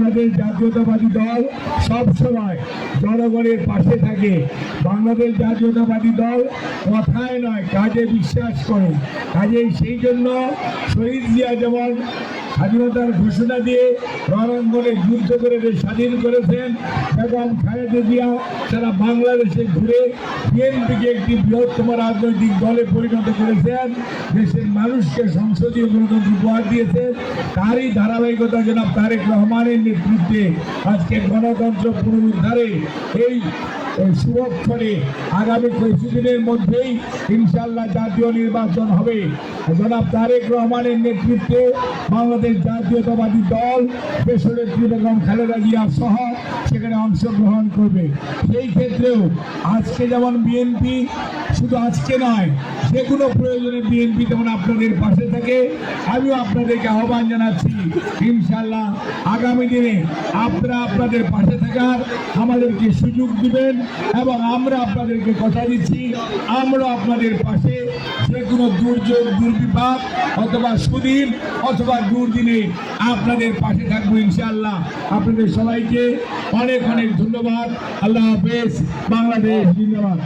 বাংলাদেশ জাতীয়তাবাদী দল সব সময় জনগণের পাশে থাকে। বাংলাদেশ জাতীয়তাবাদী দল কথায় নয়, কাজে বিশ্বাস করে। কাজেই সেই জন্য শহীদ জিয়া যেমন স্বাধীনতার ঘোষণা দিয়ে রণাঙ্গনে যুদ্ধ করে স্বাধীন করেছেন এবং খালেদা জিয়া সারা বাংলাদেশে ঘুরে বিএনপিকে একটি বৃহত্তম রাজনৈতিক দলে পরিণত করেছেন, দেশের মানুষকে সংসদীয় গণতন্ত্র উপহার দিয়েছেন, তারই ধারাবাহিকতা জনাব তারেক রহমানের নেতৃত্বে আজকে গণতন্ত্র পুনরুদ্ধারে এই সুরক্ষণে আগামী কিছুদিনের মধ্যেই ইনশাল্লাহ জাতীয় নির্বাচন হবে। জনাব তারেক রহমানের নেতৃত্বে বাংলাদেশ জাতীয়তাবাদী দল দেশনেত্রী বেগম খালেদা জিয়া সহ সেখানে অংশগ্রহণ করবে। সেই ক্ষেত্রেও আজকে যেমন বিএনপি, শুধু আজকে নয় যে কোনো প্রয়োজনে বিএনপি যেমন আপনাদের পাশে থাকে। আমিও আপনাদেরকে আহ্বান জানাচ্ছি ইনশাল্লাহ আগামী দিনে আপনারা আপনাদের পাশে থাকার আমাদেরকে সুযোগ দিবেন এবং আমরা আপনাদেরকে কথা দিচ্ছি, আমরা আপনাদের পাশে যে কোনো দুর্যোগ, দুর্বিপাক অথবা সুদিন অথবা দুর্দিনে আপনাদের পাশে থাকব ইনশাআল্লাহ। আপনাদের সবাইকে অনেক অনেক ধন্যবাদ। আল্লাহ হাফেজ। বাংলাদেশ জিন্দাবাদ।